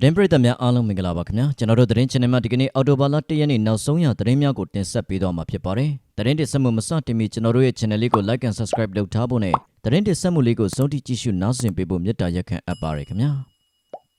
သတင်းပရိသတ်များအားလုံးမင်္ဂလာပါခင်ဗျာကျွန်တော်တို့သတင်း channel မှာဒီကနေ့အော်တိုဘာလ၁ရက်နေ့နောက်ဆုံးရသတင်းများကိုတင်ဆက်ပေးသွားမှာဖြစ်ပါတယ်သတင်းတင်ဆက်မှုမစတင်မီကျွန်တော်တို့ရဲ့ channel လေးကို like and subscribe လုပ်ထားဖို့နဲ့သတင်းတင်ဆက်မှုလေးကိုစုံတိကြည့်ရှုနားဆင်ပေးဖို့မေတ္တာရက်ခံအပ်ပါတယ်ခင်ဗျာ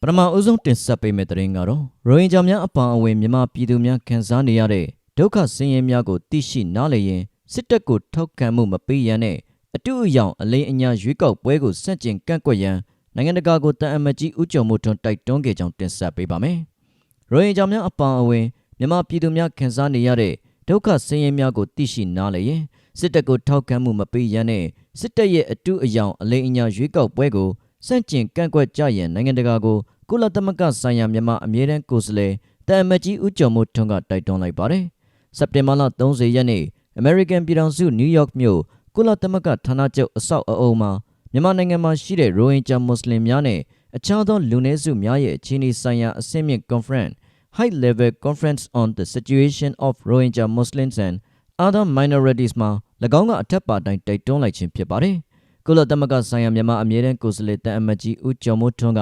ပထမအဦးဆုံးတင်ဆက်ပေးမယ့်သတင်းကတော့ရိုဟင်ဂျာများအပါအဝင်မြန်မာပြည်သူများခံစားနေရတဲ့ဒုက္ခဆင်းရဲများကိုသိရှိနားလည်ရင်စစ်တပ်ကိုထောက်ခံမှုမပေးရန်နဲ့အတူအယောင်အလိမ်အညာရွေးကောက်ပွဲကိုစန့်ကျင်ကန့်ကွက်ရန် နိုင်ငံတကာကိုတန်အမတ်ကြီးဦးကျော်မိုးထွန်းတိုက်တွန်းခဲ့ကြောင်းတင်ဆက်ပေးပါမယ်။ရိုဟင်ဂျာများအပါအဝင်မြန်မာပြည်သူများခံစားနေရတဲ့ဒုက္ခဆင်းရဲများကိုသိရှိနားလည်ရင်စစ်တပ်ကိုထောက်ခံမှုမပေးရန်နဲ့စစ်တပ်ရဲ့အတူအယောင်အလိမ်အညာရွေးကောက်ပွဲကိုစန့်ကျင်ကန့်ကွက်ကြရန်နိုင်ငံတကာကိုကုလသမဂ္ဂဆိုင်ရာမြန်မာအမြဲတမ်းကိုယ်စားလှယ်တန်အမတ်ကြီးဦးကျော်မိုးထွန်းကတိုက်တွန်းလိုက်ပါတယ်။စက်တင်ဘာလ30ရက်နေ့ American ပြည်ထောင်စုနယူးယောက်မြို့ကုလသမဂ္ဂဌာနချုပ်အဆောက်အအုံမှာ မြန်မာနိုင်ငံမှာရှိတဲ့ရိုဟင်ဂျာမွတ်စလင်များနဲ့အခြားသောလူနည်းစုများရဲ့အခြေအနေဆိုင်ရာအဆင့်မြင့် Conference High Level Conference on the Situation of Rohingya Muslims and Other Minorities မှာ၎င်းကအထက်ပါတိုင်းတိုက်တွန်းလိုက်ခြင်းဖြစ်ပါတယ်။ကုလသမဂ္ဂဆိုင်ရာမြန်မာအမြဲတမ်းကိုယ်စားလှယ်တန်အမတ်ကြီးဦးကျော်မိုးထွန်းက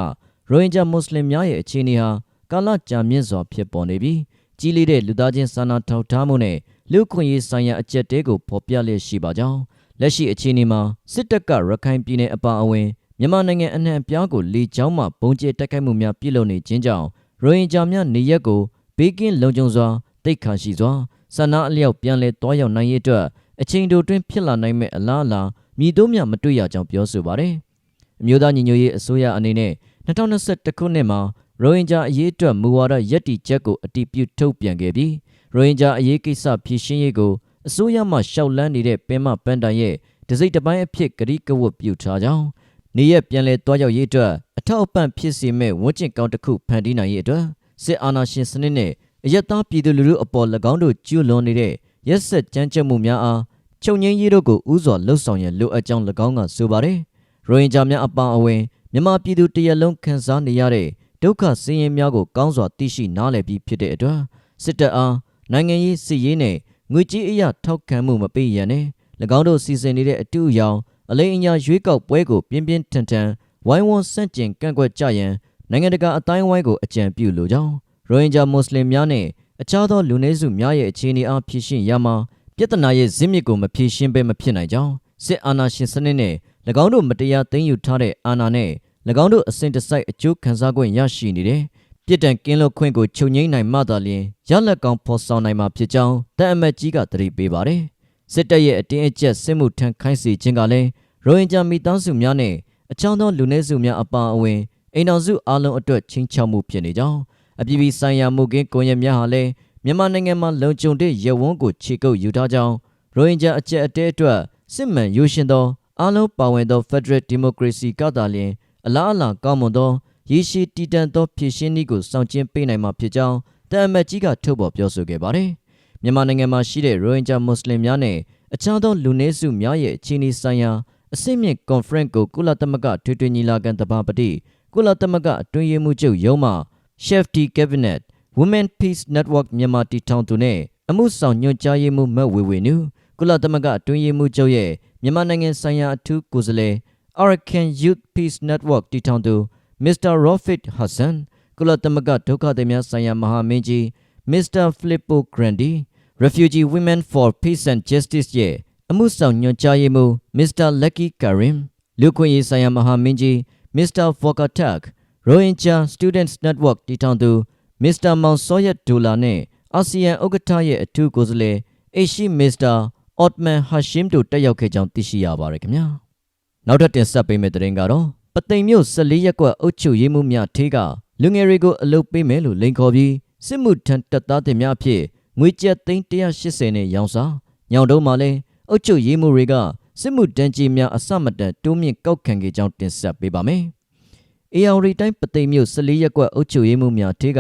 ရိုဟင်ဂျာမွတ်စလင်များရဲ့အခြေအနေဟာကာလကြာမြင့်စွာဖြစ်ပေါ်နေပြီးကြီးလေးတဲ့လူသားချင်းစာနာထောက်ထားမှုနဲ့လူ့ခွင့်ရေးဆိုင်ရာအကျက်တဲကိုဖော်ပြလျက်ရှိပါကြောင်း လက်ရှိအခြေအနေမှာစစ်တပ်ကရခိုင်ပြည်နယ်အပါအဝင်မြန်မာနိုင်ငံအနှံ့အပြားကိုလေကြောင်းမှပုံကျဲတိုက်ခိုက်မှုများပြုလုပ်နေခြင်းကြောင့်ရိုဟင်ဂျာများနေရက်ကိုဘေးကင်းလုံခြုံစွာတိတ်ခါရှိစွာဆန္ဒအလျောက်ပြန်လည်တွားရောက်နိုင်ရေးအတွက်အချိန်တိုတွင်ဖြစ်လာနိုင်မဲ့အလားအလာမြည်တို့မြမတွေ့ရကြောင်းပြောဆိုပါတယ်။အမျိုးသားညီညွတ်ရေးအစိုးရအနေနဲ့2021ခုနှစ်မှာရိုဟင်ဂျာအရေးအတွက်မူဝါဒရည်တည်ချက်ကိုအတည်ပြုထုတ်ပြန်ခဲ့ပြီးရိုဟင်ဂျာအရေးကိစ္စဖြေရှင်းရေးကို အစိုးရမှရှောက်လန်းနေတဲ့ပင်မပန်းတိုင်ရဲ့ဒစိမ့်တစ်ပိုင်းအဖြစ်ဂရိကဝတ်ပြုထားကြောင်းနေရပြန်လဲတွားရောက်ရေးအတွက်အထောက်အပံ့ဖြစ်စေမဲ့ဝန်းကျင်ကောင်းတစ်ခုဖန်တီးနိုင်ရေးအတွက်စစ်အာဏာရှင်စနစ်နဲ့အယက်သားပြည်သူလူထုအပေါ်၎င်းတို့ကျူးလွန်နေတဲ့ရက်ဆက်ကြမ်းကြုတ်မှုများအားချုပ်ငင်းရေးတို့ကိုဥစွာလှုပ်ဆောင်ရန်လိုအပ်ကြောင်း၎င်းကဆိုပါတယ်။ရိုဟင်ဂျာများအပါအဝင်မြန်မာပြည်သူတရက်လုံးခံစားနေရတဲ့ဒုက္ခဆင်းရဲများကိုကောင်းစွာသိရှိနားလည်ပြီးဖြစ်တဲ့အတွက်စစ်တပ်အားနိုင်ငံရေးစစ်ရေးနဲ့ ငွေကြေးအရာထောက်ခံမှုမပေးရန်နဲ့၎င်းတို့စီစဉ်နေတဲ့အတူအယောင်အလိမ်အညာရွေးကောက်ပွဲကိုပြင်းပြင်းထန်ထန်ဝိုင်းဝန်းဆန့်ကျင်ကန့်ကွက်ကြရန်နိုင်ငံတကာအတိုင်းအဝိုင်းကိုအကြံပြုလိုကြောင်းရိုဟင်ဂျာမွတ်စလင်များနဲ့အခြားသောလူနည်းစုများရဲ့အခြေအနေအားဖြည့်ရှင်းရမှာပြဿနာရဲ့ဇစ်မြစ်ကိုမဖြည့်ရှင်းဘဲမဖြစ်နိုင်ကြောင်းစစ်အာဏာရှင်စနစ်နဲ့၎င်းတို့မတရားသိမ်းယူထားတဲ့အာဏာနဲ့၎င်းတို့အစဉ်တစိုက်အကျိုးခံစား권ရရှိနေတဲ့ ပြစ်ဒဏ်ကင်းလွတ်ခွင့်ကိုချုပ်ငိမ့်နိုင်မှသာလျှင်ရလက်ကောင်းဖော်ဆောင်နိုင်မှာဖြစ်ကြောင်းတန်အမတ်ကြီးကသတိပေးပါတယ်။စစ်တပ်ရဲ့အတင်းအကျပ်စစ်မှုထမ်းခိုင်းစေခြင်းကလည်းရိုဟင်ဂျာမိသားစုများနဲ့အချောင်းသောလူနည်းစုများအပါအဝင်အိမ်တော်စုအလုံးအတွက်ချင်းချောက်မှုဖြစ်နေကြောင်းအပြည်ပြည်ဆိုင်ရာမှုကင်းကွန်ရက်များဟာလည်းမြန်မာနိုင်ငံမှာလုံခြုံတဲ့ရဲဝန်းကိုခြေကုပ်ယူထားကြောင်းရိုဟင်ဂျာအကြက်အတဲအတွက်စစ်မှန်ရိုးရှင်းသောအလုံးပါဝင်သော Federal Democracy ကသာလျှင်အလားအလာကောင်းမွန်သော ရေရှည်တည်တံ့သောဖြည့်ရှင်းနည်းကိုစောင့်ကျင်းပေးနိုင်မှာဖြစ်ကြောင်းတန်အမတ်ကြီးကထုတ်ဖော်ပြောဆိုခဲ့ပါတယ်။မြန်မာနိုင်ငံမှာရှိတဲ့ရိုဟင်ဂျာမွတ်စလင်များနဲ့အခြားသောလူနည်းစုများရဲ့အခြေအနေဆိုင်ရာအစိမ့်မြင့် conference ကိုကုလသမဂ္ဂထွေထွေညီလာခံတပါပတိကုလသမဂ္ဂအတွင်းရေးမှူးချုပ်ရုံးမှ Chef D Cabinet Women Peace Network မြန်မာတီထောင်သူနဲ့အမှုဆောင်ညွှန်ကြားရေးမှူးမတ်ဝေဝေနုကုလသမဂ္ဂအတွင်းရေးမှူးချုပ်ရဲ့မြန်မာနိုင်ငံဆိုင်ရာအထူးကိုယ်စားလှယ် Arakan Youth Peace Network တီထောင်သူ Mr. Rofit Hassan ကုလသမဂ္ဂဒုက္ခသည်များဆိုင်ရာမဟာမင်းကြီး Mr. Filippo Grandi Refugee Women for Peace and Justice ရဲ့အမှုဆောင်ညွှန်ကြားရေးမှူး Mr. Lucky Karim လူခွင့်ရေးဆိုင်ရာမဟာမင်းကြီး Mr. Fokatak Rohingya Students Network တည်ထောင်သူ Mr. Mansoyat Dola နဲ့အာဆီယံဥက္ကဋ္ဌရဲ့အထူးကိုယ်စားလှယ် Ashi Mr. Otman Hashim တို့တက်ရောက်ခဲ့ကြောင်းသိရှိရပါတယ်ခင်ဗျာနောက်ထပ်တင်ဆက်ပေးမယ့်သတင်းကတော့ ပသိမ်မြို့14ရက်ကွက်အုပ်ချုပ်ရေးမှုများထေးကလူငယ်တွေကိုအလုပ်ပေးမယ်လို့လိန်ခေါ်ပြီးစစ်မှုထမ်းတပ်သားတွေများအဖြစ်ငွေကျပ်သိန်း180နဲ့ရောင်းစားညောင်တုံးမှာလဲအုပ်ချုပ်ရေးမှုတွေကစစ်မှုတန်းကြီးများအစမတန်တိုးမြင့်ကောက်ခံခဲ့ကြောင်းတင်ဆက်ပေးပါမယ်။ AR တိုင်းပသိမ်မြို့14ရက်ကွက်အုပ်ချုပ်ရေးမှုများထေးက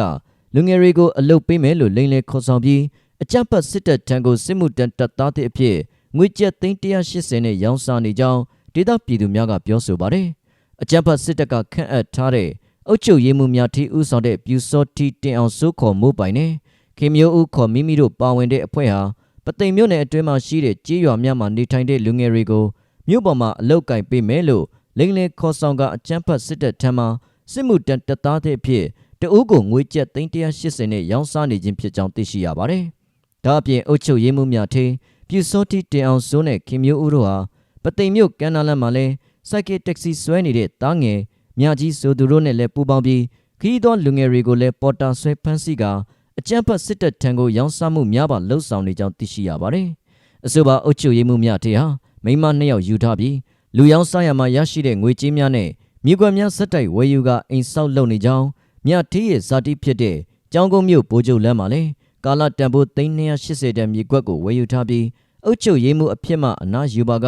လူငယ်တွေကိုအလုပ်ပေးမယ်လို့လိန်လဲခေါ်ဆောင်ပြီးအကြမ်းဖက်စစ်တပ်ထံကိုစစ်မှုတန်းတပ်သားတွေအဖြစ်ငွေကျပ်သိန်း180နဲ့ရောင်းစားနေကြောင်းဒေသပြည်သူများကပြောဆိုပါတယ်။ အကြမ်းဖက်စစ်တပ်ကခန့်အပ်ထားတဲ့အုပ်ချုပ်ရေးမှူးများထိဦးဆောင်တဲ့ပြူစောတီတင်အောင်စိုးခေါ်မိုးပိုင်နဲ့ခင်မျိုးဦးခေါ်မိမိတို့ပါဝင်တဲ့အဖွဲ့ဟာပသိမ်မြို့နယ်အတွင်းမှာရှိတဲ့ကြေးရွာများမှာနေထိုင်တဲ့လူငယ်တွေကိုမြို့ပေါ်မှာအလုတ်ကင်ပေးမယ်လို့လိန်လေခေါ်ဆောင်ကအကြမ်းဖက်စစ်တပ်ထံမှစစ်မှုတန်းတပ်သားတဲ့အဖြစ်တအုပ်ကိုငွေကျပ်380နဲ့ရောင်းစားနေခြင်းဖြစ်ကြောင်းသိရှိရပါတယ်။ဒါအပြင်အုပ်ချုပ်ရေးမှုများထေပြူစောတိတင်အောင်စိုးနဲ့ခင်မျိုးဦးတို့ဟာပသိမ်မြို့ကန်နာလန်မှာလဲ စိုက်ကယ်တက္ကစီဆွဲနေတဲ့တားငယ်မြကြီးဆိုသူတို့နဲ့လည်းပူးပေါင်းပြီးခရီးသွားလူငယ်တွေကိုလည်းပေါ်တာဆွဲဖမ်းဆီးကာအကြမ်းဖက်စစ်တပ်ထံကိုရောင်းစားမှုများပါလှုပ်ဆောင်နေကြောင်းသိရှိရပါတယ်။အဆိုပါအုပ်ချုပ်ရေးမှုများထေဟာမိန်းမနှစ်ယောက်ယူထားပြီးလူရောင်းစားရမှာရရှိတဲ့ငွေကြေးများနဲ့မြေကွက်များဆက်တိုက်ဝယ်ယူကအိမ်ဆောက်လုပ်နေကြောင်းမြထေးရဲ့ဇာတိဖြစ်တဲ့ကျောင်းကုန်းမြို့ဘိုးကျုပ်လမ်းမှာလည်းကာလတန်ဖိုး380တန်မြေကွက်ကိုဝယ်ယူထားပြီးအုပ်ချုပ်ရေးမှုအဖြစ်မှအနာယူပါက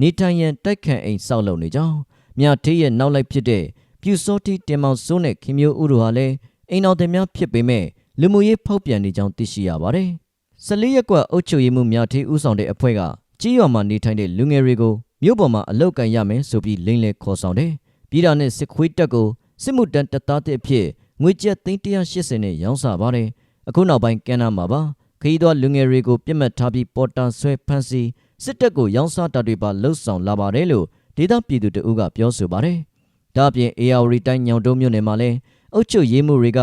နေထိုင်ရန်တိုက်ခန့်အိမ်ဆောက်လုပ်နေကြောင်းမြထေးရဲ့နောက်လိုက်ဖြစ်တဲ့ပြူစောတိတင်မောင်စိုးနဲ့ခင်မျိုးဦးတို့ဟာလည်းအိမ်တော်တင်များဖြစ်ပေမဲ့လူမှုရေးဖောက်ပြန်နေကြောင်းသိရှိရပါတယ်။14ရက်ကွက်အုပ်ချုပ်ရေးမှုမြထေးဦးဆောင်တဲ့အဖွဲ့ကကြီးရွာမှာနေထိုင်တဲ့လူငယ်တွေကိုမြို့ပေါ်မှာအလောက်ကန်ရမယ်ဆိုပြီးလိမ့်လေခေါ်ဆောင်တယ်။ပြည်တော်နဲ့စစ်ခွေးတက်ကိုစစ်မှုတန်းတပ်သားတဲ့အဖြစ်ငွေကျပ်380နဲ့ရောင်းစားပါတယ်။အခုနောက်ပိုင်းကန်နာမှာပါခရီးသွားလူငယ်တွေကိုပြစ်မှတ်ထားပြီးပေါ်တာဆွဲဖမ်းဆီး စစ်တပ်ကိုရောင်းစားတာတွေပါလှုပ်ဆောင်လာပါတယ်လို့ဒေသပြည်သူတအုပ်ကပြောဆိုပါတယ်။ဒါ့အပြင် AR တိုင်းညောင်တုံးမြို့နယ်မှာလည်းအုပ်ချုပ်ရေးမှုတွေက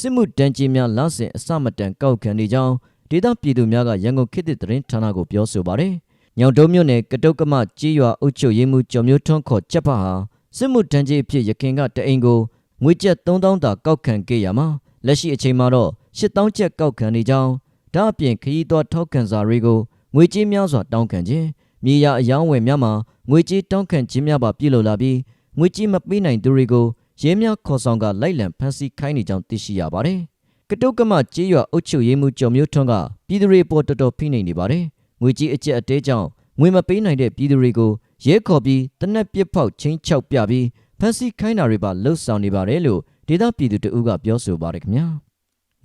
စစ်မှုတန်းကြီးများလဆင်အစမတန်ကောက်ခံနေကြောင်းဒေသပြည်သူများကရန်ကုန်ခေတ်သစ်သတင်းဌာနကိုပြောဆိုပါတယ်။ညောင်တုံးမြို့နယ်ကတုတ်ကမကြီးရွာအုပ်ချုပ်ရေးမှုကျော်မျိုးထွန်းခေါ်ချက်ဖတ်ဟာစစ်မှုတန်းကြီးအဖြစ်ရခင်ကတအိမ်ကိုငွေကျပ်3000တာကောက်ခံခဲ့ရမှာလက်ရှိအချိန်မှာတော့8000ကျပ်ကောက်ခံနေကြောင်းဒါအပြင်ခရီးသွားထောက်ခံစာတွေကို ငွေကြေးများစွာတောင်းခံခြင်းမြေယာအယောင်းဝယ်များမှာငွေကြေးတောင်းခံခြင်းများပါပြုလုပ်လာပြီးငွေကြေးမပေးနိုင်သူတွေကိုရဲများခေါ်ဆောင်ကလိုက်လံဖမ်းဆီးခိုင်းနေကြောင်းသိရှိရပါတယ်။ကတုတ်ကမကြေးရွာအုပ်ချုပ်ရေးမှူးကျော်မျိုးထွန်းကပြည်သူတွေပေါ်တော်တော်ဖိနှိပ်နေပါတယ်။ငွေကြေးအကျက်အတဲကြောင့်ငွေမပေးနိုင်တဲ့ပြည်သူတွေကိုရဲခေါ်ပြီးတနက်ပစ်ဖောက်ချင်းချောက်ပြပြီးဖမ်းဆီးခိုင်းတာတွေပါလှုပ်ဆောင်နေပါတယ်လို့ဒေသပြည်သူတအုပ်ကပြောဆိုပါတယ်ခင်ဗျာ။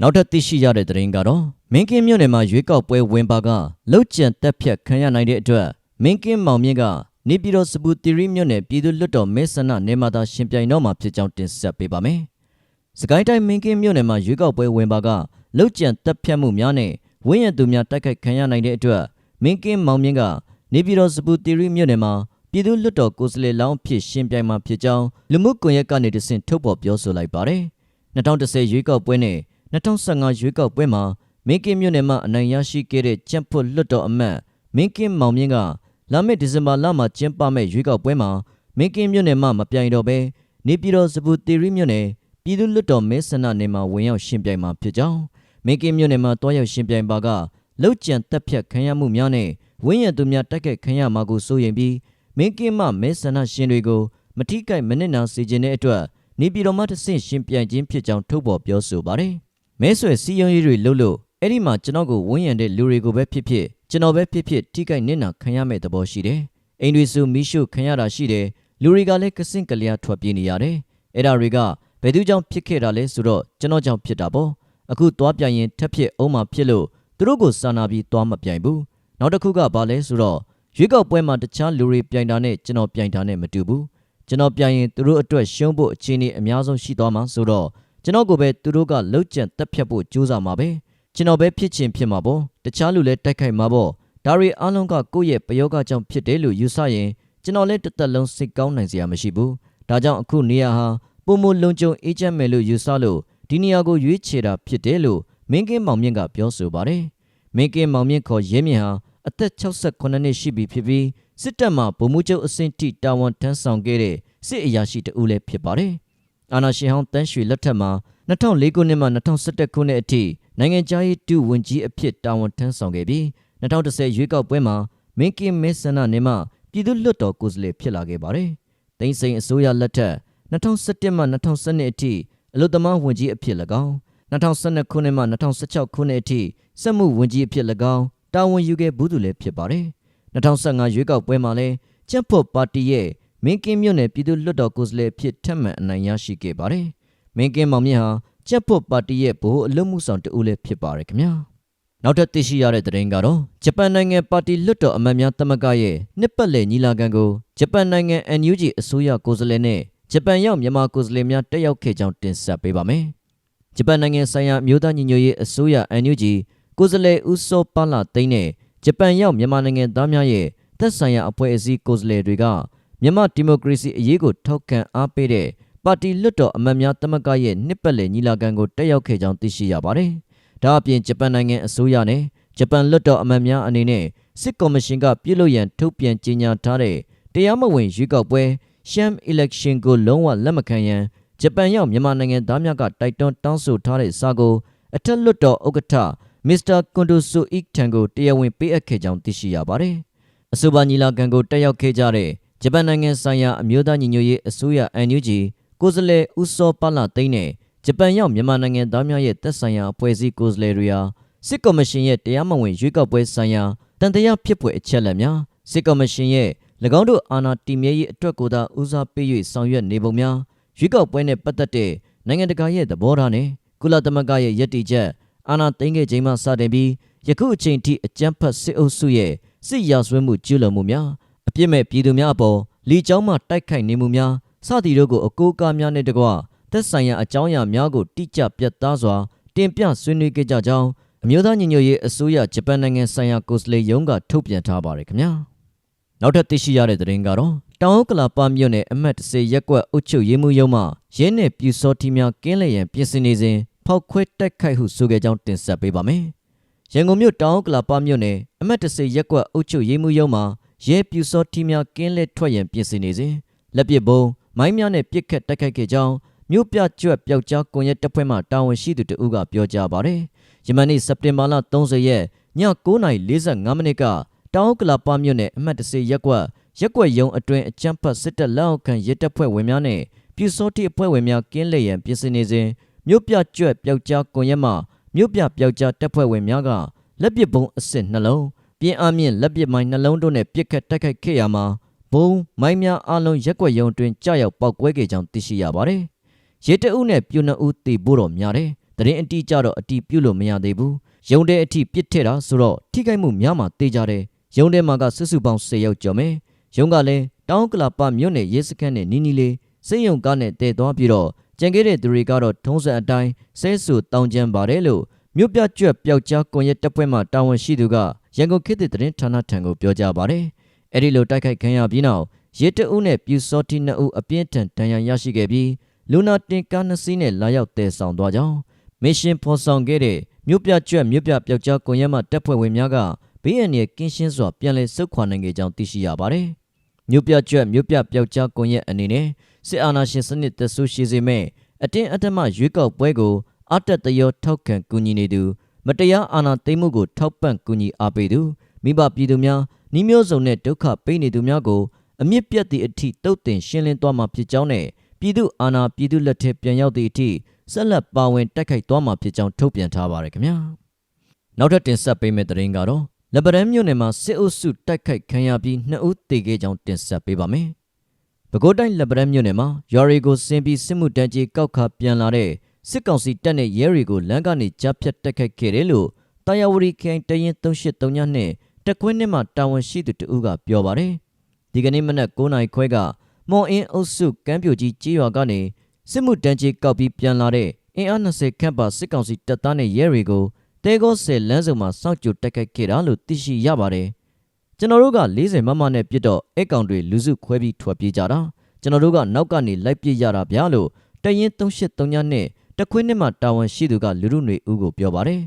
နောက်ထပ်သိရှိရတဲ့သတင်းကတော့မင်းကင်းမြို့နယ်မှာရွေးကောက်ပွဲဝင်ပါကလှုပ်ကြံတက်ဖြတ်ခံရနိုင်တဲ့အတွက်မင်းကင်းမောင်မြင့်ကနေပြည်တော်စပူတီရီမြို့နယ်ပြည်သူ့လွတ်တော်မဲဆန္ဒနေမာတာရှင်ပြိုင်တော့မှာဖြစ်ကြောင်းတင်ဆက်ပေးပါမယ်။စကိုင်းတိုင်းမင်းကင်းမြို့နယ်မှာရွေးကောက်ပွဲဝင်ပါကလှုပ်ကြံတက်ဖြတ်မှုများနဲ့ဝင်းရသူများတိုက်ခိုက်ခံရနိုင်တဲ့အတွက်မင်းကင်းမောင်မြင့်ကနေပြည်တော်စပူတီရီမြို့နယ်မှာပြည်သူ့လွတ်တော်ကိုယ်စားလှယ်လောင်းဖြစ်ရှင်ပြိုင်မှာဖြစ်ကြောင်းလူမှုကွန်ရက်ကနေတဆင့်ထုတ်ဖော်ပြောဆိုလိုက်ပါတယ်။2010ရွေးကောက်ပွဲနဲ့ 2015ရွေးကောက်ပွဲမှာမင်းကင်းမြို့နယ်မှာအနိုင်ရရှိခဲ့တဲ့ကျန့်ဖွတ်လွတ်တော်အမတ်မင်းကင်းမောင်မြင့်ကလာမယ့်ဒီဇင်ဘာလမှာကျင်းပမယ့်ရွေးကောက်ပွဲမှာမင်းကင်းမြို့နယ်မှာမပြိုင်တော့ဘဲနေပြည်တော်စပူတီရီမြို့နယ်ပြည်သူ့လွတ်တော်မဲဆန္ဒနယ်မှာဝင်ရောက်ရှင်ပြိုင်မှာဖြစ်ကြောင်းမင်းကင်းမြို့နယ်မှာတွားရောက်ရှင်ပြိုင်ပါကလောက်ကျန်တက်ဖြတ်ခံရမှုများနဲ့ဝင်းရသူများတိုက်ခိုက်ခံရမှာကိုစိုးရိမ်ပြီးမင်းကင်းမှမဲဆန္ဒရှင်တွေကိုမထိကိုက်မနစ်နာစေခြင်းတဲ့အတွက်နေပြည်တော်မှာတဆင့်ရှင်ပြိုင်ခြင်းဖြစ်ကြောင်းထုတ်ဖော်ပြောဆိုပါတယ် မဲဆွယ်စီယုံရေးတွေလှုပ်လို့အဲ့ဒီမှာကျွန်တော်ကိုဝန်းရံတဲ့လူတွေကိုပဲဖြစ်ဖြစ်ကျွန်တော်ပဲဖြစ်ဖြစ်ထိခိုက်နစ်နာခံရမယ့်သဘောရှိတယ်။အိမ်တွေစုမီးရှို့ခံရတာရှိတယ်။လူတွေကလည်းကစင့်ကလျာထွက်ပြေးနေရတယ်။အဲ့ဒါတွေကဘယ်သူကြောင့်ဖြစ်ခဲ့တာလဲဆိုတော့ကျွန်တော်ကြောင့်ဖြစ်တာပေါ့။အခုသွားပြိုင်ရင်ထက်ဖြစ်အောင်မှဖြစ်လို့သူတို့ကိုစာနာပြီးသွားမပြိုင်ဘူး။နောက်တစ်ခုကဘာလဲဆိုတော့ရွေးကောက်ပွဲမှာတခြားလူတွေပြိုင်တာနဲ့ကျွန်တော်ပြိုင်တာနဲ့မတူဘူး။ကျွန်တော်ပြိုင်ရင်သူတို့အတွက်ရှုံးဖို့အခြေအနေအများဆုံးရှိသွားမှာဆိုတော့ ကျွန်တော်ကိုပဲသူတို့ကလှုပ်ကြံတက်ဖြတ်ဖို့ကြိုးစားမှာပဲ။ကျွန်တော်ပဲဖြစ်ချင်ဖြစ်မှာပေါ့တခြားလူလည်းတိုက်ခိုက်မှာပေါ့ဒါရီအားလုံးကကိုယ့်ရဲ့ပယောဂကြောင့်ဖြစ်တယ်လို့ယူဆရင်ကျွန်တော်လည်းတစ်သက်လုံးစိတ်ကောင်းနိုင်စရာမရှိဘူးဒါကြောင့်အခုနေရာဟာပုံမလုံခြုံအေးချမ်းမယ်လို့ယူဆလို့ဒီနေရာကိုရွေးချယ်တာဖြစ်တယ်လို့မင်းကင်းမောင်မြင့်ကပြောဆိုပါတယ်မင်းကင်းမောင်မြင့်ခေါ်ရဲမြင့်ဟာအသက်68နှစ်ရှိပြီဖြစ်ပြီးစစ်တပ်မှဗိုလ်မှူးချုပ်အဆင့်ထိတာဝန်ထမ်းဆောင်ခဲ့တဲ့စစ်အရာရှိတဦးလည်းဖြစ်ပါတယ် အာနာရှင်ဟောင်းတန်းရွှေလက်ထက်မှာ2004ခုနှစ်မှ2011ခုနှစ်အထိနိုင်ငံခြားရေးဒုဝန်ကြီးအဖြစ်တာဝန်ထမ်းဆောင်ခဲ့ပြီး2010ရွေးကောက်ပွဲမှာမင်းကင်းမဲဆန္ဒနယ်မှပြည်သူ့လွှတ်တော်ကိုယ်စားလှယ်ဖြစ်လာခဲ့ပါတယ်။တိန့်စိန်အစိုးရလက်ထက်2017မှ2012အထိအလုသမားဝန်ကြီးအဖြစ်၎င်း2012ခုနှစ်မှ2016ခုနှစ်အထိစက်မှုဝန်ကြီးအဖြစ်၎င်းတာဝန်ယူခဲ့ဘူးသူလည်းဖြစ်ပါတယ်။2015ရွေးကောက်ပွဲမှာလည်းကျပ်ဖို့ပါတီရဲ့ မင်းကင်းမြို့နယ်ပြည်သူ့လွှတ်တော်ကိုယ်စားလှယ်ဖြစ်ထပ်မံအနိုင်ရရှိခဲ့ပါတယ်။မင်းကင်းမောင်မြင့်ဟာကြက်ပွတ်ပါတီရဲ့ဗဟိုအလုပ်မှုဆောင်တဦးလည်းဖြစ်ပါရခင်ဗျာနောက်ထပ်သိရှိရတဲ့သတင်းကတော့ဂျပန်နိုင်ငံပါတီလွတ်တော်အမတ်များသမဂ္ဂရဲ့နှစ်ပတ်လည်ညီလာခံကိုဂျပန်နိုင်ငံ NUG အစိုးရကိုယ်စားလှယ်နဲ့ဂျပန်ရောက်မြန်မာကိုယ်စားလှယ်များတက်ရောက်ခဲ့ကြောင်းတင်ဆက်ပေးပါမယ်ဂျပန်နိုင်ငံဆိုင်ရာမြို့သားညီညွတ်ရေးအစိုးရ NUG ကိုယ်စားလှယ်ဦးစောပါလာသိန်းနဲ့ဂျပန်ရောက်မြန်မာနိုင်ငံသားများရဲ့သက်ဆိုင်ရာအဖွဲ့အစည်းကိုယ်စားလှယ်တွေက မြန်မာဒီမိုကရေစီအရေးကိုထောက်ခံအားပေးတဲ့ပါတီလွတ်တော်အမတ်များတမကရဲ့နှစ်ပတ်လည်ညီလာခံကိုတက်ရောက်ခဲ့ကြောင်းသိရှိရပါတယ်။ဒါအပြင်ဂျပန်နိုင်ငံအစိုးရနဲ့ဂျပန်လွတ်တော်အမတ်များအနေနဲ့စစ်ကော်မရှင်ကပြုလုပ်ရန်ထုတ်ပြန်ကြေညာထားတဲ့တရားမဝင်ရွေးကောက်ပွဲ sham election ကိုလုံးဝလက်မခံရန်ဂျပန်ရောက်မြန်မာနိုင်ငံသားများကတိုက်တွန်းတောင်းဆိုထားတဲ့စာကိုအထက်လွတ်တော်ဥက္ကဋ္ဌမစ္စတာကွန်ဒိုဆိုအီထံကိုတရားဝင်ပေးအပ်ခဲ့ကြောင်းသိရှိရပါတယ်။အဆိုပါညီလာခံကိုတက်ရောက်ခဲ့ကြတဲ့ ဂျပန်နိုင်ငံဆိုင်ရာအမျိုးသားညီညွတ်ရေးအစိုးရ NUG ကိုယ်စားလှယ်ဦးစောပလာသိန်းနဲ့ဂျပန်ရောက်မြန်မာနိုင်ငံသားများရဲ့သက်ဆိုင်ရာအဖွဲ့အစည်းကိုယ်စားလှယ်တွေဟာစစ်ကော်မရှင်ရဲ့တရားမဝင်ရွေးကောက်ပွဲဆိုင်ရာတန်တရားဖြစ်ဖွယ်အချက်အလက်များစစ်ကော်မရှင်ရဲ့၎င်းတို့အာဏာတည်မြဲရေးအတွက်ကိုသာဦးစားပေး၍ဆောင်ရွက်နေပုံများရွေးကောက်ပွဲနဲ့ပတ်သက်တဲ့နိုင်ငံတကာရဲ့သဘောထားနဲ့ကုလသမဂ္ဂရဲ့ယက်တီချက်အာဏာသိမ်းခဲ့ချိန်မှစတင်ပြီးယခုအချိန်ထိအကြမ်းဖက်စစ်အုပ်စုရဲ့စစ်ရာဇဝတ်မှုကျူးလွန်မှုများ အပြစ်မဲ့ပြည်သူများအပေါ်လီကျောင်းမှတိုက်ခိုက်နေမှုများစသည်တို့ကိုအကိုးအကားများနဲ့တကွသက်ဆိုင်ရာအကြောင်းအရာများကိုတိကျပြတ်သားစွာတင်ပြဆွေးနွေးခဲ့ကြကြောင်းအမျိုးသားညီညွတ်ရေးအစိုးရဂျပန်နိုင်ငံဆိုင်ရာကိုယ်စားလှယ်ရုံးကထုတ်ပြန်ထားပါတယ်ခင်ဗျာနောက်ထပ်သိရှိရတဲ့သတင်းကတော့တောင်ဥက္ကလာပမြို့နယ်အမတ်30ရက်ကွက်အုပ်ချုပ်ရေးမှုရုံးမှရဲနယ်ပြူစောထီများကင်းလျင်ပြင်ဆင်နေစဉ်ဖောက်ခွဲတိုက်ခိုက်ဟုဆိုခဲ့ကြောင်းတင်ဆက်ပေးပါမယ်ရန်ကုန်မြို့တောင်ဥက္ကလာပမြို့နယ်အမတ်30ရက်ကွက်အုပ်ချုပ်ရေးမှုရုံးမှ ရဲပြူစောထီများကင်းလက်ထွက်ရန်ပြင်ဆင်နေစဉ်လက်ပစ်ဘုံမိုင်းများနဲ့ပစ်ခတ်တိုက်ခိုက်ခဲ့ကြောင်းမြို့ပြကျွတ်ပျောက်ကြားကွန်ရက်တပ်ဖွဲ့မှတာဝန်ရှိသူတဦးကပြောကြားပါတယ်။ယမန်နေ့စက်တင်ဘာလ30ရက်ည9:45မိနစ်ကတောင်ကလာပါမြို့နယ်အမှတ်30ရက်ကွက်ရက်ကွက်ရုံအတွင်အကြမ်းဖက်စစ်တပ်လက်အောက်ခံရဲတပ်ဖွဲ့ဝင်များနဲ့ပြူစောတိအဖွဲ့ဝင်များကင်းလျက်ပြင်ဆင်နေစဉ်မြို့ပြကျွတ်ပျောက်ကြားကွန်ရက်မှမြို့ပြပျောက်ကြားတပ်ဖွဲ့ဝင်များကလက်ပစ်ဘုံအစစ်နှလုံး ပြင်းအားမြင့်လက်ပစ်မိုင်းနှလုံးတို့နဲ့ပစ်ခတ်တိုက်ခိုက်ခဲ့ရမှာဘုံမိုင်းများအလုံးရက်ွက်ရုံတွင်ကြာရောက်ပောက်ကွဲခဲ့ကြောင်းသိရှိရပါတယ်။ရဲတအုပ်နဲ့ပြူနှအုပ်တေဖို့တော့များတယ်။တရင်အတီးကြတော့အတီးပြုတ်လို့မရသေးဘူး။ရုံတဲ့အထိပစ်ထည့်တာဆိုတော့ထိခိုက်မှုများမှတေးကြတယ်။ရုံထဲမှာကစွစုပေါင်း၁၀ယောက်ကျော်မယ်။ရုံကလည်းတောင်းကလာပမြို့နယ်ရဲစခန်းနဲ့နီးနီးလေးစိတ်ယုံကားနဲ့တည်သွားပြီးတော့ကြံခဲ့တဲ့သူတွေကတော့ထုံးစံအတိုင်းဆဲဆူတောင်းကျမ်းပါတယ်လို့မြို့ပြကျွတ်ပျောက်ကြားကွန်ရက်တပ်ဖွဲ့မှတာဝန်ရှိသူက ရန်ကုန်ခေတ်သစ်သတင်းဌာနထံကိုပြောကြားပါတယ်။အဲ့ဒီလိုတိုက်ခိုက်ခံရပြီးနောက်ရဲတအုပ်နဲ့ပြူစောတိနှစ်ဦးအပြင်းထန်ဒဏ်ရာရရှိခဲ့ပြီးလူနာတင်ကားနှစ်စီးနဲ့လာရောက်တည်ဆောင်သွားကြောင်းမစ်ရှင်ဖော်ဆောင်ခဲ့တဲ့မြို့ပြကျွတ်မြို့ပြပျောက်ကြားကွန်ရက်မှတပ်ဖွဲ့ဝင်များကဘေးအန္တရာယ်ကင်းရှင်းစွာပြန်လည်ဆုတ်ခွာနိုင်ခဲ့ကြောင်းသိရှိရပါတယ်။မြို့ပြကျွတ်မြို့ပြပျောက်ကြားကွန်ရက်အနေနဲ့စစ်အာဏာရှင်စနစ်တဆူရှိစေမဲ့အတင်းအဓမ္မရွေးကောက်ပွဲကိုအတက်တရောထောက်ခံကူညီနေသူ မတရားအာဏာသိမ်းမှုကိုထောက်ပံ့ကူညီအားပေးသူမိဘပြည်သူများနှီးမျိုးစုံနဲ့ဒုက္ခပေးနေသူများကိုအမြင့်ပြတ်သည့်အထိတုတ်တင်ရှင်းလင်းသွားမှာဖြစ်ကြောင်းနဲ့ပြည်သူအာဏာပြည်သူလက်ထက်ပြန်ရောက်သည့်အထိဆက်လက်ပါဝင်တိုက်ခိုက်သွားမှာဖြစ်ကြောင်းထုတ်ပြန်ထားပါရခင်ဗျာနောက်ထပ်တင်ဆက်ပေးမယ့်သတင်းကတော့လက်ပရန်မြို့နယ်မှာစစ်အုပ်စုတိုက်ခိုက်ခံရပြီးနှစ်ဦးသေခဲ့ကြောင်းတင်ဆက်ပေးပါမယ်ပဲခူးတိုင်းလက်ပရန်မြို့နယ်မှာရွာတွေကိုစင်ပြီးစစ်မှုတန်းကြီးကောက်ခါပြန်လာတဲ့ စစ်ကောင်စီတပ်နဲ့ရဲတွေကိုလမ်းကနေကြားဖြတ်တိုက်ခိုက်ခဲ့တယ်လို့တာယာဝတီခိုင်တရင်383ညနဲ့တက်ခွင်းနှစ်မှာတာဝန်ရှိသူတဦးကပြောပါတယ်ဒီကနေ့မနက်9:00နာရီခွဲကမော်အင်းအုပ်စုကမ်းပြိုကြီးကြေးရွာကနေစစ်မှုတန်းကြီးကောက်ပြီးပြန်လာတဲ့အင်အား20ခန့်ပါစစ်ကောင်စီတပ်သားနဲ့ရဲတွေကိုတဲကောဆယ်လမ်းစုံမှာစောင့်ကြိုတက်ခိုက်ခဲ့တာလို့သိရှိရပါတယ်ကျွန်တော်တို့က40မမနဲ့ပြစ်တော့အဲ့ကောင်တွေလူစုခွဲပြီးထွက်ပြေးကြတာကျွန်တော်တို့ကနောက်ကနေလိုက်ပစ်ရတာဗျာလို့တရင်383ညနဲ့ တခွင်းနှစ်မှာတာဝန်ရှိသူကလူလူတွေဦးကိုပြောပါတယ်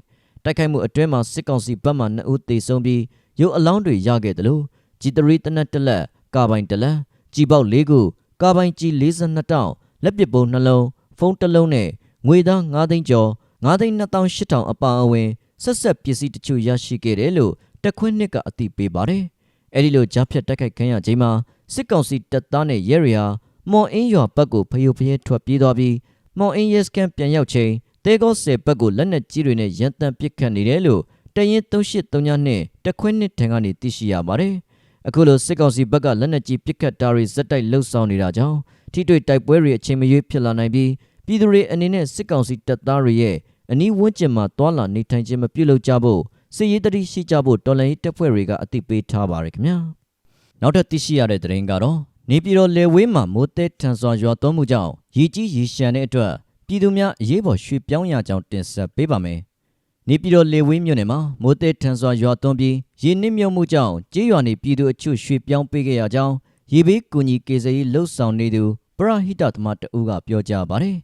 တိုက်ခိုက်မှုအတွင်းမှာစစ်ကောင်စီဘက်မှ2ဦးသေဆုံးပြီးရုပ်အလောင်းတွေရခဲ့တယ်လို့ဂျီတရီတနက်တလက်ကာပိုင်တလက်ကြီးပေါက်၄ခုကာပိုင်ကြီး42တောင်လက်ပစ်ပုံနှလုံးဖုန်းတစ်လုံးနဲ့ငွေသား9သိန်းကျော်9သိန်း2800အပါအဝင်ဆက်ဆက်ပစ္စည်းတချို့ရရှိခဲ့တယ်လို့တက်ခွင်းနှစ်ကအသိပေးပါတယ်။အဲဒီလိုကြားဖြတ်တက်ခိုက်ခံရချိန်မှာစစ်ကောင်စီတပ်သားနဲ့ရဲရီဟာမော်အင်းရွာဘက်ကိုဖျို့ဖျဲထွက်ပြေးသွားပြီး မော်အင်းရဲစကန်ပြန်ရောက်ချိန်တဲကောဆယ်ဘက်ကိုလက်နက်ကြီးတွေနဲ့ရန်တမ်းပစ်ခတ်နေတယ်လို့တရင်383နဲ့တခွင်းနှစ်ထံကနေသိရှိရပါတယ်။အခုလိုစစ်ကောင်စီဘက်ကလက်နက်ကြီးပစ်ခတ်တာတွေဇက်တိုက်လှုပ်ဆောင်နေတာကြောင့်ထိတွေ့တိုက်ပွဲတွေအချိန်မရွေးဖြစ်လာနိုင်ပြီးပြည်သူတွေအနေနဲ့စစ်ကောင်စီတပ်သားတွေရဲ့အနီးဝန်းကျင်မှာတွာလာနေထိုင်ခြင်းမပြုလုပ်ကြဖို့စစ်ရေးတတိရှိကြဖို့တော်လှန်ရေးတပ်ဖွဲ့တွေကအသိပေးထားပါရခင်ဗျာ။နောက်ထပ်သိရှိရတဲ့သတင်းကတော့ နေပြည်တော်လေဝေးမှာမိုးတဲထန်စွာရွာသွန်းမှုကြောင့်ရေကြီးရေရှမ်းတဲ့အတွက်ပြည်သူများအရေးပေါ်ရွှေ့ပြောင်းရကြောင်းတင်ဆက်ပေးပါမယ်။နေပြည်တော်လေဝင်းမြို့နယ်မှာမိုးတဲထန်စွာရွာသွန်းပြီးရေနစ်မြုပ်မှုကြောင့်ကြေးရွာနေပြည်သူအချို့ရွှေ့ပြောင်းပေးခဲ့ရကြောင်းရေဘေးကူညီကေဇရေးလှုပ်ဆောင်နေသူပရဟိတသမားတဦးကပြောကြားပါတယ်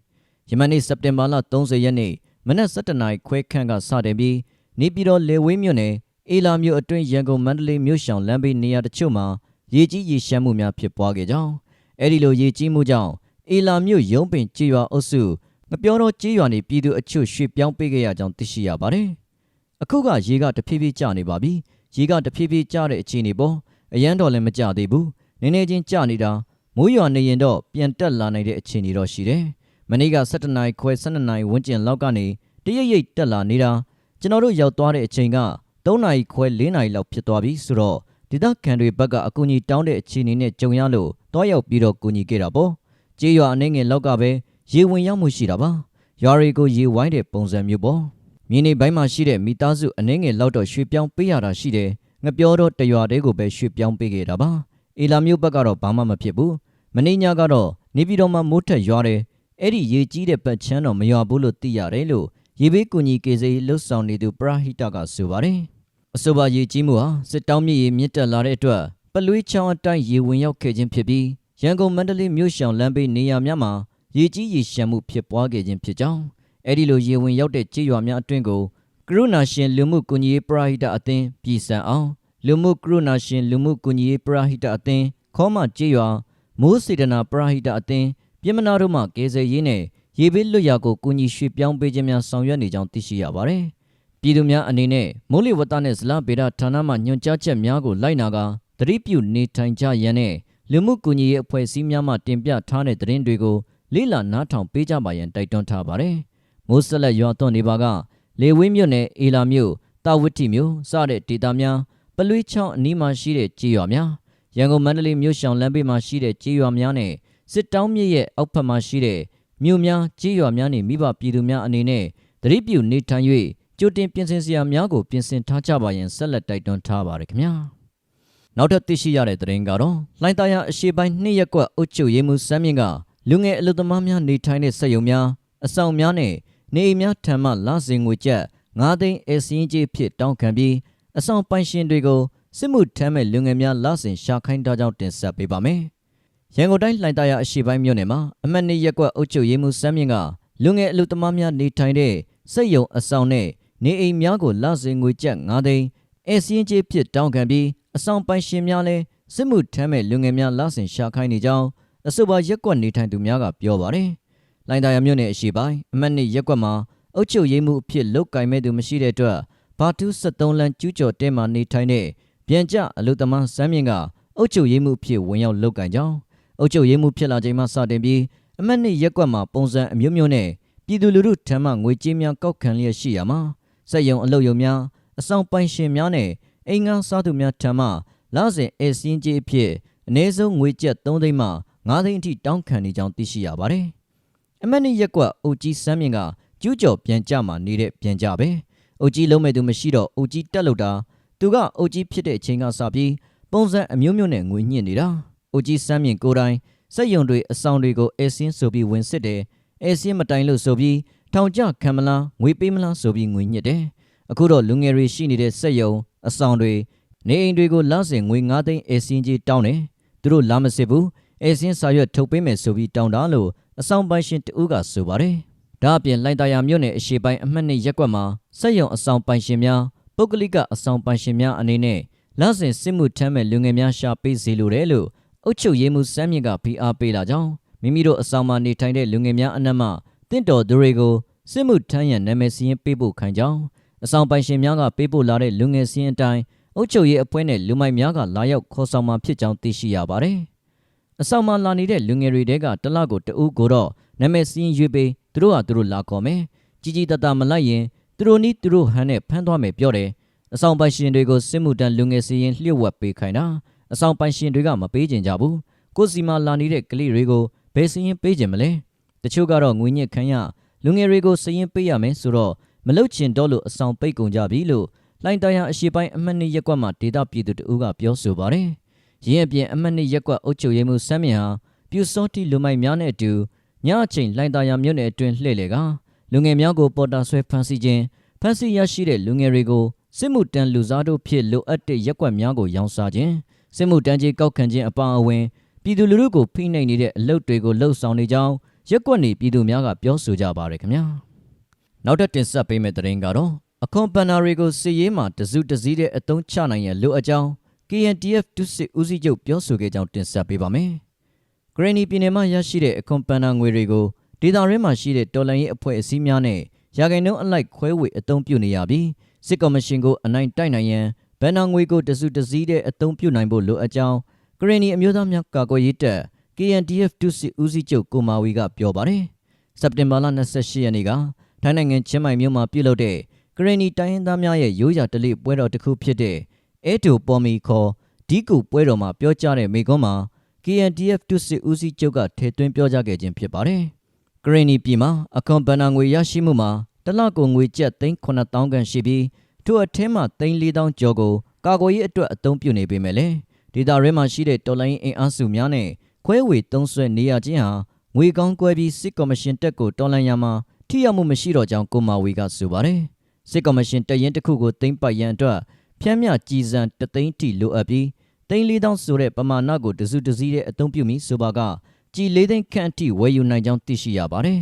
ယမန်နေ့စက်တင်ဘာလ30ရက်နေ့မနက်7:00နာရီခွဲခန့်ကစတင်ပြီးနေပြည်တော်လေဝင်းမြို့နယ်အေလာမြို့အတွင်းရန်ကုန်မန္တလေးမြို့ရှောင်လမ်းဘေးနေရာတချို့မှာ ရေကြီးရေရှမ်းမှုများဖြစ်ပွားခဲ့ကြောင်းအဲဒီလိုရေကြီးမှုကြောင့်အေလာမြို့ရုံးပင်ကြေးရွာအုပ်စုငပြောတော်ကြေးရွာနေပြည်သူအချို့ရွှေ့ပြောင်းပေးခဲ့ရကြောင်းသိရှိရပါတယ်အခုကရေကတဖြည်းဖြည်းကျနေပါပြီရေကတဖြည်းဖြည်းကျတဲ့အခြေအနေပေါ်အရန်တော်လည်းမကျသေးဘူးနည်းနည်းချင်းကျနေတာမိုးရွာနေရင်တော့ပြန်တက်လာနိုင်တဲ့အခြေအနေတော့ရှိတယ်မနေ့က7နာရီခွဲ12နာရီဝန်းကျင်လောက်ကနေတရိပ်ရိပ်တက်လာနေတာကျွန်တော်တို့ရောက်သွားတဲ့အချိန်က3နာရီခွဲ4နာရီလောက်ဖြစ်သွားပြီဆိုတော့ ဒေသခံတွေဘက်ကအကူအညီတောင်းတဲ့အခြေအနေနဲ့ကြုံရလို့တွားရောက်ပြီးတော့ကူညီခဲ့တာပေါ့ကြေးရွာအနေငယ်လောက်ကပဲရေဝင်ရောက်မှုရှိတာပါရွာတွေကိုရေဝိုင်းတဲ့ပုံစံမျိုးပေါ့မြင်းနေပိုင်းမှာရှိတဲ့မိသားစုအနေငယ်လောက်တော့ရွှေ့ပြောင်းပေးရတာရှိတယ်ငပြောတော့တရွာတဲကိုပဲရွှေ့ပြောင်းပေးခဲ့တာပါအေလာမျိုးဘက်ကတော့ဘာမှမဖြစ်ဘူးမင်းညကတော့နေပြည်တော်မှာမိုးထက်ရွာတယ်အဲ့ဒီရေကြီးတဲ့ပတ်ချမ်းတော့မရွာဘူးလို့သိရတယ်လို့ရေဘေးကူညီကေစေးလှုပ်ဆောင်နေသူပရဟိတကဆိုပါတယ် အဆိုပါရေကြီးမှုဟာစစ်တောင်းမြစ်ရေမြင့်တက်လာတဲ့အတွက်ပလွေးချောင်းအတိုင်းရေဝင်ရောက်ခဲ့ခြင်းဖြစ်ပြီးရန်ကုန်မန္တလေးမြို့ရှောင်လမ်းဘေးနေရာများမှာရေကြီးရေရှမ်းမှုဖြစ်ပွားခဲ့ခြင်းဖြစ်ကြောင်းအဲ့ဒီလိုရေဝင်ရောက်တဲ့ကြေးရွာများအတွင်းကိုကရုဏာရှင်လူမှုကူညီရေးပရဟိတအသင်းပြည်စံအောင်လူမှုကရုဏာရှင်လူမှုကူညီရေးပရဟိတအသင်းခေါမကြေးရွာမိုးစေတနာပရဟိတအသင်းပြည်မနာတို့မှကယ်ဆယ်ရေးနဲ့ရေဘေးလွတ်ရာကိုကူညီရွှေ့ပြောင်းပေးခြင်းများဆောင်ရွက်နေကြောင်းသိရှိရပါတယ်။ ပြည်သူများအနေနဲ့မိုးလေဝသနဲ့ဇလဗေဒဌာနမှညွှန်ကြားချက်များကိုလိုက်နာကာသတိပြုနေထိုင်ကြရန်နဲ့လူမှုကူညီရေးအဖွဲ့အစည်းများမှတင်ပြထားတဲ့သတင်းတွေကိုလေးလာနားထောင်ပေးကြပါရန်တိုက်တွန်းထားပါတယ်။မိုးဆက်လက်ရွာသွန်းနေပါကလေဝင်းမြို့နယ်အေလာမြို့တာဝတိမြို့စတဲ့ဒေသများပလွေးချောင်းအနီးမှာရှိတဲ့ကြေးရွာများရန်ကုန်မန္တလေးမြို့ရှောင်းလမ်းဘေးမှာရှိတဲ့ကြေးရွာများနဲ့စစ်တောင်းမြစ်ရဲ့အောက်ဖက်မှာရှိတဲ့မြို့များကြေးရွာများနဲ့မိဘပြည်သူများအနေနဲ့သတိပြုနေထိုင်၍ ကြိုတင်ပြင်ဆင်စရာများကိုပြင်ဆင်ထားကြပါရန်ဆက်လက်တိုက်တွန်းထားပါရခင်ဗျာနောက်ထပ်သိရှိရတဲ့သတင်းကတော့လှိုင်းသားရအရှိပိုင်းနှစ်ရက်ကွက်အုပ်ချုပ်ရေးမှူးစမ်းမြင့်ကလူငယ်အလူသမားများနေထိုင်တဲ့စက်ရုံများအဆောင်များနဲ့နေအိမ်များထံမှလစဉ်ငွေကျပ်9သိန်းအစင်းကြီးဖြစ်တောင်းခံပြီးအဆောင်ပိုင်ရှင်တွေကိုစစ်မှုထမ်းမဲ့လူငယ်များလစဉ်ရှာခိုင်းတာကြောင့်တင်ဆက်ပေးပါမယ်။ရန်ကုန်တိုင်းလှိုင်သာယာအရှိပိုင်းမြို့နယ်မှာအမတ်နေရက်ကွက်အုပ်ချုပ်ရေးမှူးစမ်းမြင့်ကလူငယ်အလူသမားများနေထိုင်တဲ့စက်ရုံအဆောင်နဲ့ နေအိမ်များကိုလစဉ်ငွေကျပ်9သိန်းအစင်းကြီးဖြစ်တောင်းခံပြီးအဆောင်ပိုင်ရှင်များလည်းစစ်မှုထမ်းမဲ့လူငယ်များလစဉ်ရှာခိုင်းနေကြောင်းအဆိုပါရက်ကွက်နေထိုင်သူများကပြောပါတယ်။လိုင်တာယာမြို့နယ်အရှိပိုင်းအမတ်နှစ်ရက်ကွက်မှာအုပ်ချုပ်ရေးမှုအဖြစ်လုတ်ကင်မဲ့သူမရှိတဲ့အတွက်ဘာတူး73လမ်းကျူးကျော်တဲမှာနေထိုင်တဲ့ပြန်ကြအလုသမားစမ်းမြင့်ကအုပ်ချုပ်ရေးမှုအဖြစ်ဝင်ရောက်လုတ်ကင်ကြောင်းအုပ်ချုပ်ရေးမှုဖြစ်လာချိန်မှစတင်ပြီးအမတ်နှစ်ရက်ကွက်မှာပုံစံအမျိုးမျိုးနဲ့ပြည်သူလူထုထံမှငွေကြေးများကောက်ခံလျက်ရှိရမှာ စက်ယုံအလုပ်ယုံများအဆောင်ပိုင်ရှင်များနဲ့အိမ်ငန်းစားသူများထံမှလစဉ်အစင်းကြီးအဖြစ်အနည်းဆုံးငွေကျပ်3သိန်းမှ9သိန်းအထိတောင်းခံနေကြောင်းသိရှိရပါတယ်။အမတ်နှစ်ရက်ကွက်အုပ်ကြီးစမ်းမြင့်ကကျူးကျော်ပြန်ကြမှာနေတဲ့ပြန်ကြပဲ။အုပ်ကြီးလုံးမဲ့သူမရှိတော့အုပ်ကြီးတက်လို့တာသူကအုပ်ကြီးဖြစ်တဲ့အချိန်ကစပြီးပုံစံအမျိုးမျိုးနဲ့ငွေညှစ်နေတာ။အုပ်ကြီးစမ်းမြင့်ကိုယ်တိုင်စက်ယုံတွေအဆောင်တွေကိုအဲစင်းဆိုပြီးဝင်စစ်တယ်။အဲစင်းမတိုင်လို့ဆိုပြီး ထောင်ကျခံမလားငွေပေးမလားဆိုပြီးငွေညှစ်တယ်။အခုတော့လူငယ်တွေရှိနေတဲ့စက်ယုံအဆောင်တွေနေအိမ်တွေကိုလစဉ်ငွေ9သိန်းအဲစင်းကြီးတောင်းတယ်။သူတို့လာမစစ်ဘူး။အဲစင်းစာရွက်ထုတ်ပေးမယ်ဆိုပြီးတောင်းတာလို့အဆောင်ပိုင်ရှင်တဦးကဆိုပါတယ်။ဒါအပြင်လိုင်တာယာမြို့နယ်အရှေ့ပိုင်းအမှတ်နှစ်ရက်ကွက်မှာစက်ယုံအဆောင်ပိုင်ရှင်များပုဂ္ဂလိကအဆောင်ပိုင်ရှင်များအနေနဲ့လစဉ်စစ်မှုထမ်းမဲ့လူငယ်များရှာပေးစီလိုတယ်လို့အုပ်ချုပ်ရေးမှူးစမ်းမြင့်ကဖိအားပေးလာကြောင်းမိမိတို့အဆောင်မှာနေထိုင်တဲ့လူငယ်များအနက်မှ တင့်တော်သူတွေကိုစစ်မှုထမ်းရန်နာမည်စည်းပေးဖို့ခိုင်းကြောင်းအဆောင်ပိုင်ရှင်များကပေးပို့လာတဲ့လူငယ်စည်းအတိုင်းအုပ်ချုပ်ရေးအဖွဲ့နဲ့လူမိုက်များကလာရောက်ခေါ်ဆောင်မှဖြစ်ကြောင်းသိရှိရပါတယ်။အဆောင်မှာလာနေတဲ့လူငယ်တွေတဲကတလကိုတဦးကိုတော့နာမည်စည်းရွေးပေးသူတို့ဟာသူတို့လာခေါ်မယ်။ကြီးကြီးတတမလိုက်ရင်သူတို့နီးသူတို့ဟန်နဲ့ဖမ်းသွားမယ်ပြောတယ်။အဆောင်ပိုင်ရှင်တွေကိုစစ်မှုတန်းလူငယ်စီရင်လျှို့ဝှက်ပေးခိုင်းတာအဆောင်ပိုင်ရှင်တွေကမပေးကြကြဘူး။ကိုစီမာလာနေတဲ့ကလေးတွေကိုဘယ်စီရင်ပေးကြမလဲ။ တချို့ကတော့ငွေညစ်ခမ်းရလူငယ်တွေကိုစီရင်ပေးရမယ်ဆိုတော့မလုတ်ချင်တော့လို့အဆောင်ပိတ်ကုန်ကြပြီလို့လိုင်တရာအရှိပိုင်းအမှတ်နှစ်ရက်ကွက်မှာဒေတာပြည်သူတဦးကပြောဆိုပါတယ်။ရင်းအပြင်အမှတ်နှစ်ရက်ကွက်အုပ်ချုပ်ရေးမှူးစမ်းမြဟာပြူစောတီလူမိုက်များနဲ့အတူညအချိန်လိုင်တရာမြို့နယ်အတွင်းလှည့်လေကလူငယ်များကိုပေါ်တာဆွဲဖမ်းဆီးခြင်းဖမ်းဆီးရရှိတဲ့လူငယ်တွေကိုစစ်မှုတန်းလူစားတို့ဖြစ်လိုအပ်တဲ့ရက်ကွက်များကိုရောင်းစားခြင်းစစ်မှုတန်းကြီးကောက်ခံခြင်းအပါအဝင်ပြည်သူလူထုကိုဖိနှိပ်နေတဲ့အလုပ်တွေကိုလှုပ်ဆောင်နေကြောင်း ရက်ကွက်နေပြည်သူများကပြောဆိုကြပါရခင်ဗျာနောက်ထပ်တင်ဆက်ပေးမယ့်သတင်းကတော့အခွန်ပန်နာတွေကိုစီရေးမှာတစုတစည်းတဲ့အတုံးချနိုင်ရန်လိုအပ်ကြောင်း KNTF ဒုစစ်ဦးစီးချုပ်ပြောဆိုခဲ့ကြောင်းတင်ဆက်ပေးပါမယ်ဂရနီပြည်နယ်မှာရရှိတဲ့အခွန်ပန်နာငွေတွေကိုဒေသရင်းမှာရှိတဲ့တော်လှန်ရေးအဖွဲ့အစည်းများနဲ့ရာဂိုင်နှုန်းအလိုက်ခွဲဝေအသုံးပြုနေရပြီးစစ်ကော်မရှင်ကိုအနိုင်တိုက်နိုင်ရန်ဘန်နာငွေကိုတစုတစည်းတဲ့အသုံးပြုနိုင်ဖို့လိုအပ်ကြောင်းဂရနီအမျိုးသားများကာကွယ်ရေးတပ် KNTF ဒုစစ်ဦးစီးချုပ်ကိုမာဝီကပြောပါတယ်စက်တင်ဘာလ28ရက်နေ့ကထိုင်းနိုင်ငံချင်းမိုင်မြို့မှာပြုလုပ်တဲ့ဂရနီတိုင်းရင်းသားများရဲ့ရိုးရာတလိပွဲတော်တစ်ခုဖြစ်တဲ့အဲတိုပေါ်မီခေါ်ဒီကူပွဲတော်မှာပြောကြားတဲ့မိကွန်းမှာ KNTF ဒုစစ်ဦးစီးချုပ်ကထည့်သွင်းပြောကြားခဲ့ခြင်းဖြစ်ပါတယ်ဂရနီပြည်မှာအခွန်ဘဏ္ဍာငွေရရှိမှုမှာတစ်လကိုငွေကျပ်သိန်း9000ခန့်ရှိပြီးထို့အထက်မှာသိန်း4000ကျော်ကိုကာကွယ်ရေးအတွက်အသုံးပြုနေပေမဲ့လည်းဒေတာရဲမှာရှိတဲ့တော်လိုင်းအင်အားစုများနဲ့ ခွဲဝေသုံးစွဲနေရခြင်းဟာငွေကောင်းကွဲပြီးစစ်ကော်မရှင်တက်ကိုတော်လှန်ရမှာထိရောက်မှုမရှိတော့ကြောင်းကိုမာဝီကဆိုပါတယ်စစ်ကော်မရှင်တရင်တစ်ခုကိုသိမ်းပိုက်ရန်အတွက်ဖြမ်းမြကြည်စံတသိန်းထိလိုအပ်ပြီးသိန်း4000ဆိုတဲ့ပမာဏကိုတစုတစည်းတဲ့အသုံးပြုပြီးဆိုပါကကြည်၄သိန်းခန့်အထိဝယ်ယူနိုင်ကြောင်းသိရှိရပါတယ်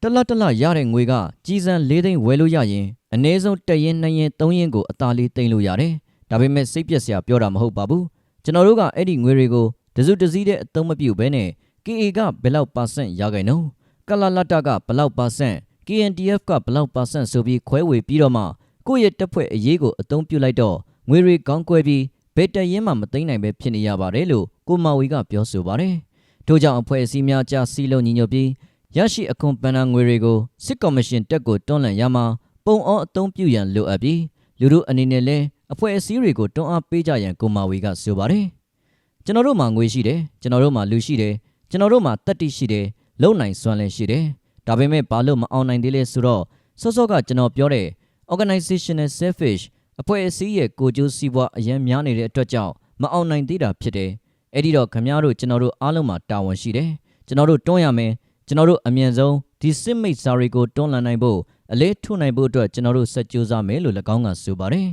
တလတလရတဲ့ငွေကကြည်စံ၄သိန်းဝယ်လို့ရရင်အနည်းဆုံးတရင်နှစ်ရင်သုံးရင်ကိုအသာလေးသိမ်းလို့ရတယ်ဒါပေမဲ့စိတ်ပျက်စရာပြောတာမဟုတ်ပါဘူးကျွန်တော်တို့ကအဲ့ဒီငွေတွေကို တစုတစည်းတဲ့အသုံးမပြုဘဲနဲ့ KA ကဘယ်လောက်ပါဆန့်ရခိုင်နှုန်းကလလတကဘယ်လောက်ပါဆန့် KNTF ကဘယ်လောက်ပါဆန့်ဆိုပြီးခွဲဝေပြီးတော့မှကိုယ့်ရဲ့တပ်ဖွဲ့အရေးကိုအသုံးပြုလိုက်တော့ငွေတွေကောင်းကွဲပြီးဘယ်တရင်မှမသိမ်းနိုင်ပဲဖြစ်နေရပါတယ်လို့ကိုမာဝီကပြောဆိုပါတယ်ထို့ကြောင့်အဖွဲ့အစည်းများကြားစီလုံးညီညွတ်ပြီးရရှိအခွန်ပန်နာငွေတွေကိုစစ်ကော်မရှင်တက်ကိုတွန်းလှန်ရမှာပုံအောအသုံးပြုရန်လိုအပ်ပြီးလူတို့အနေနဲ့လည်းအဖွဲ့အစည်းတွေကိုတွန်းအားပေးကြရန်ကိုမာဝီကဆိုပါတယ် ကျွန်တော်တို့မှာငွေရှိတယ်ကျွန်တော်တို့မှာလူရှိတယ်ကျွန်တော်တို့မှာတက်တိရှိတယ်လုံနိုင်စွမ်းလည်းရှိတယ်ဒါပေမဲ့ဘာလို့မအောင်နိုင်သေးလဲဆိုတော့စောစောကကျွန်တော်ပြောတဲ့ organizational selfish အဖွဲ့အစည်းရဲ့ကိုကျိုးစီးပွားအရန်များနေတဲ့အတွက်ကြောင့်မအောင်နိုင်သေးတာဖြစ်တယ်အဲ့ဒီတော့ခမများတို့ကျွန်တော်တို့အားလုံးမှာတာဝန်ရှိတယ်ကျွန်တော်တို့တွန်းရမယ်ကျွန်တော်တို့အမြန်ဆုံးဒီစစ်မိတ်စာရီကိုတွန်းလှန်နိုင်ဖို့အလေးထုနိုင်ဖို့အတွက်ကျွန်တော်တို့ဆက်ကြိုးစားမယ်လို့၎င်းကဆိုပါတယ်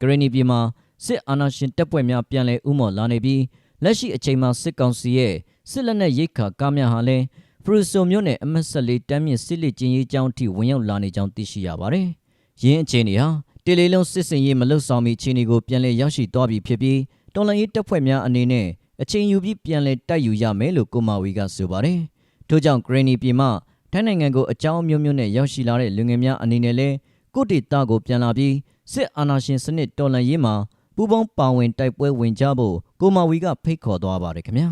ဂရနီပြည်မှာစစ်အာဏာရှင်တပ်ဖွဲ့များပြန်လည်ဥမော်လာနေပြီး လက်ရှိအချိန်မှာစစ်ကောင်စီရဲ့စစ်လက်နက်ရိတ်ခါကားများဟာလည်းဖရူဆိုမြို့နယ်အမတ်ဆက်လေးတမ်းမြင့်စစ်လက်ကျင်းရေးကျောင်းထိဝင်ရောက်လာနေကြောင်းသိရှိရပါတယ်။ယင်းအခြေအနေဟာတေလီလုံးစစ်စင်ရေးမလွတ်ဆောင်မီအခြေအနေကိုပြန်လည်ရောက်ရှိသွားပြီဖြစ်ပြီးတော်လှန်ရေးတပ်ဖွဲ့များအနေနဲ့အချိန်ယူပြီးပြန်လည်တိုက်ယူရမယ်လို့ကိုမာဝီကဆိုပါတယ်။ထို့ကြောင့်ဂရနီပြည်မှထိုင်းနိုင်ငံကိုအကြောင်းမျိုးမျိုးနဲ့ရောက်ရှိလာတဲ့လူငယ်များအနေနဲ့လည်းကိုတေတာကိုပြန်လာပြီးစစ်အာဏာရှင်စနစ်တော်လှန်ရေးမှာ ပူးပေါင်းပါဝင်တိုက်ပွဲဝင်ကြဖို့ကိုမာဝီကဖိတ်ခေါ်သွားပါတယ်ခင်ဗျာ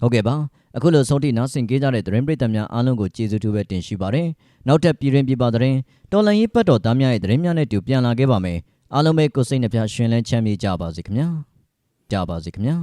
ဟုတ်ကဲ့ပါအခုလိုဆုံးထိနားဆင်ကြကြတဲ့သတင်းပရိသတ်များအားလုံးကိုကျေးဇူးတူပဲတင်ရှိပါတယ်နောက်ထပ်ပြည်တွင်ပြည်ပသတင်းတော်လှန်ရေးပတ်တော်သားများရဲ့သတင်းများနဲ့တူပြန်လာခဲ့ပါမယ်အားလုံးပဲကိုယ်စိတ်နှပြရှင်လန်းချမ်းမြေ့ကြပါစေခင်ဗျာကြပါစေခင်ဗျာ